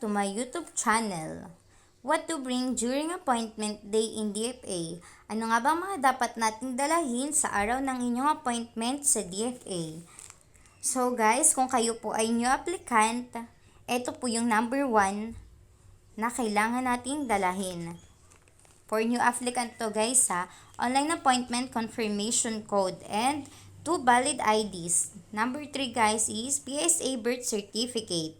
to my YouTube channel. What to bring during appointment day in DFA? Ano nga ba mga dapat nating dalahin sa araw ng inyong appointment sa DFA? So guys, kung kayo po ay new applicant, ito po yung number one na kailangan nating dalahin. For new applicant to guys ha, online appointment confirmation code and two valid IDs. Number three guys is PSA birth certificate.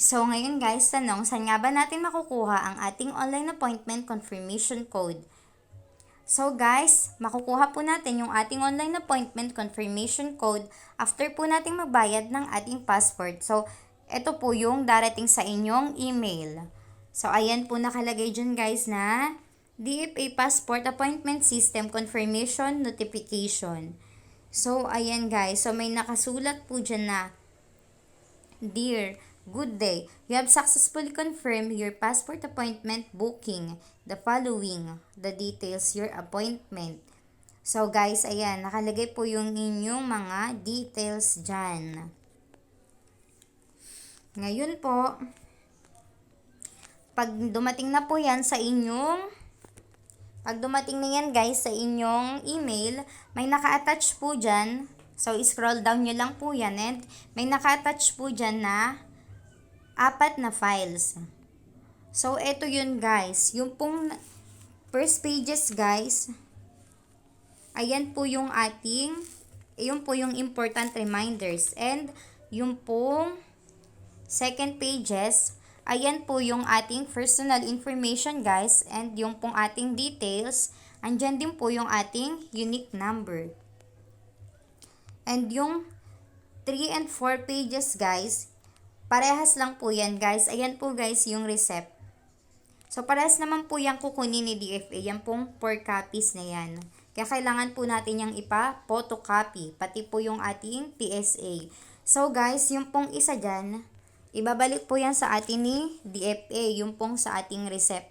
So, ngayon guys, tanong, saan nga ba natin makukuha ang ating online appointment confirmation code? So guys, makukuha po natin yung ating online appointment confirmation code after po nating magbayad ng ating passport. So, ito po yung darating sa inyong email. So, ayan po nakalagay dyan guys na DFA Passport Appointment System Confirmation Notification. So, ayan guys. So, may nakasulat po dyan na Dear, good day. You have successfully confirmed your passport appointment booking. The following, the details your appointment. So guys, ayan, nakalagay po yung inyong mga details dyan. Ngayon po, pag dumating na po yan sa inyong pag dumating na yan guys sa inyong email, may naka-attach po dyan. So, scroll down nyo lang po yan and may naka-attach po dyan na apat na files. So, eto yun guys. Yung pong first pages guys, ayan po yung ating, yun po yung important reminders. And yung pong second pages, ayan po yung ating personal information guys. And yung pong ating details, andyan din po yung ating unique number. And yung 3 and 4 pages guys, parehas lang po yan guys. Ayan po guys yung receipt. So parehas naman po yan kukunin ni DFA. Yan pong 4 copies na yan. Kaya kailangan po natin yung ipa-photocopy. Pati po yung ating PSA. So guys, yung pong isa dyan, ibabalik po yan sa atin ni DFA. Yung pong sa ating receipt.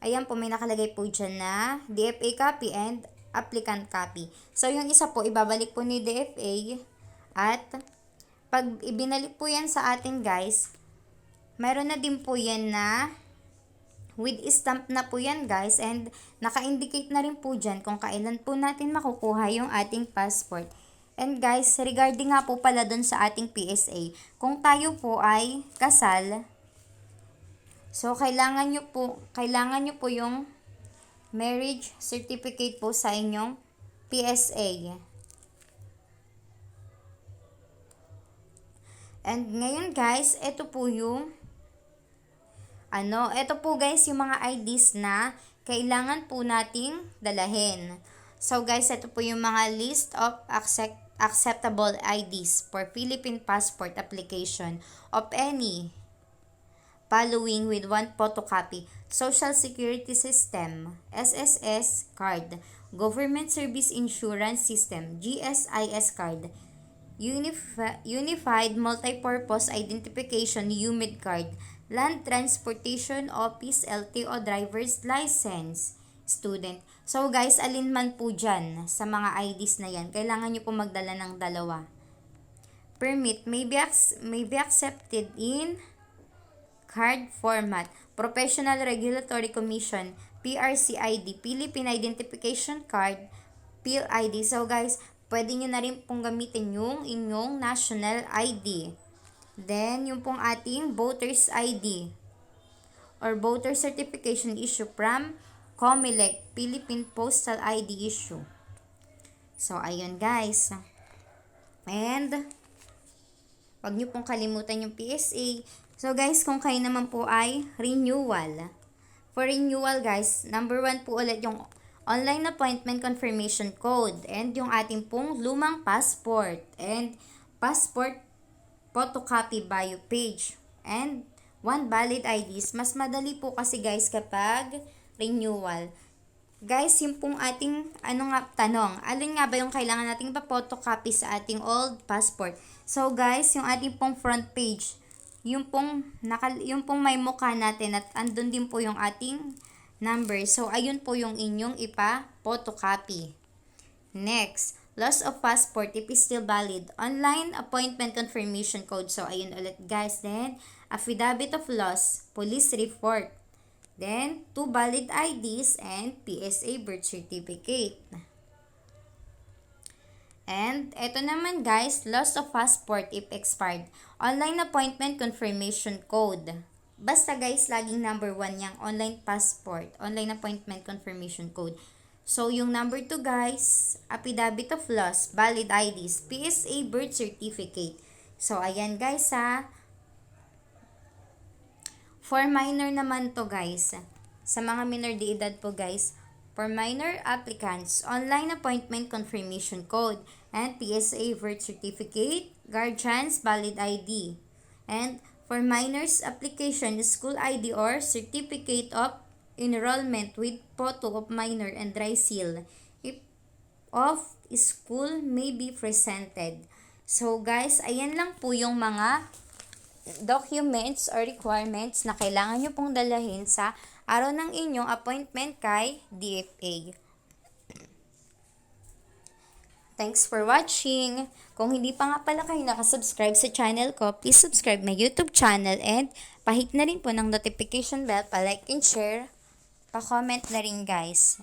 Ayan po, may nakalagay po dyan na DFA copy and applicant copy. So, yung isa po, ibabalik po ni DFA at pag ibinalik po yan sa atin guys, mayroon na din po yan na with stamp na po yan guys and naka-indicate na rin po dyan kung kailan po natin makukuha yung ating passport. And guys, regarding nga po pala dun sa ating PSA, kung tayo po ay kasal, so kailangan nyo po, kailangan nyo po yung marriage certificate po sa inyong PSA. And ngayon guys, ito po yung ano, ito po guys yung mga IDs na kailangan po nating dalahin. So guys, ito po yung mga list of accept acceptable IDs for Philippine passport application of any following with one photocopy. Social Security System, SSS card, Government Service Insurance System, GSIS card, Unifi- Unified Multipurpose Identification UMID card, Land Transportation Office LTO Driver's License, student. So guys, alin man po dyan sa mga IDs na yan, kailangan nyo po magdala ng dalawa. Permit may be, may be accepted in card format. Professional Regulatory Commission, PRCID, Philippine Identification Card, PhilID. So guys, pwede nyo na rin pong gamitin yung inyong national ID. Then, yung pong ating voter's ID or voter certification issue from COMELEC, Philippine Postal ID issue. So, ayun guys. And, wag nyo pong kalimutan yung PSA. So guys, kung kayo naman po ay renewal. For renewal guys, number one po ulit yung online appointment confirmation code and yung ating pong lumang passport and passport photocopy bio page and one valid IDs. Mas madali po kasi guys kapag renewal. Guys, yung pong ating, ano nga, tanong, alin nga ba yung kailangan nating pa-photocopy sa ating old passport? So guys, yung ating pong front page, yung pong, nakal, yung pong may mukha natin at andun din po yung ating number. So, ayun po yung inyong ipa-photocopy. Next, loss of passport if is still valid. Online appointment confirmation code. So, ayun ulit guys. Then, affidavit of loss, police report. Then, two valid IDs and PSA birth certificate. And, eto naman guys, loss of passport if expired. Online appointment confirmation code. Basta guys, laging number one yung online passport, online appointment confirmation code. So, yung number two guys, affidavit of loss, valid IDs, PSA birth certificate. So, ayan guys ha. For minor naman to guys. Sa mga minor de edad po guys, for minor applicants, online appointment confirmation code and PSA birth certificate, guardians valid ID. And for minors application, school ID or certificate of enrollment with photo of minor and dry seal if of school may be presented. So guys, ayan lang po yung mga documents or requirements na kailangan nyo pong dalahin sa araw ng inyong appointment kay DFA. Thanks for watching! Kung hindi pa nga pala kayo nakasubscribe sa channel ko, please subscribe my YouTube channel and pahit na rin po ng notification bell, pa-like and share, pa-comment na rin guys.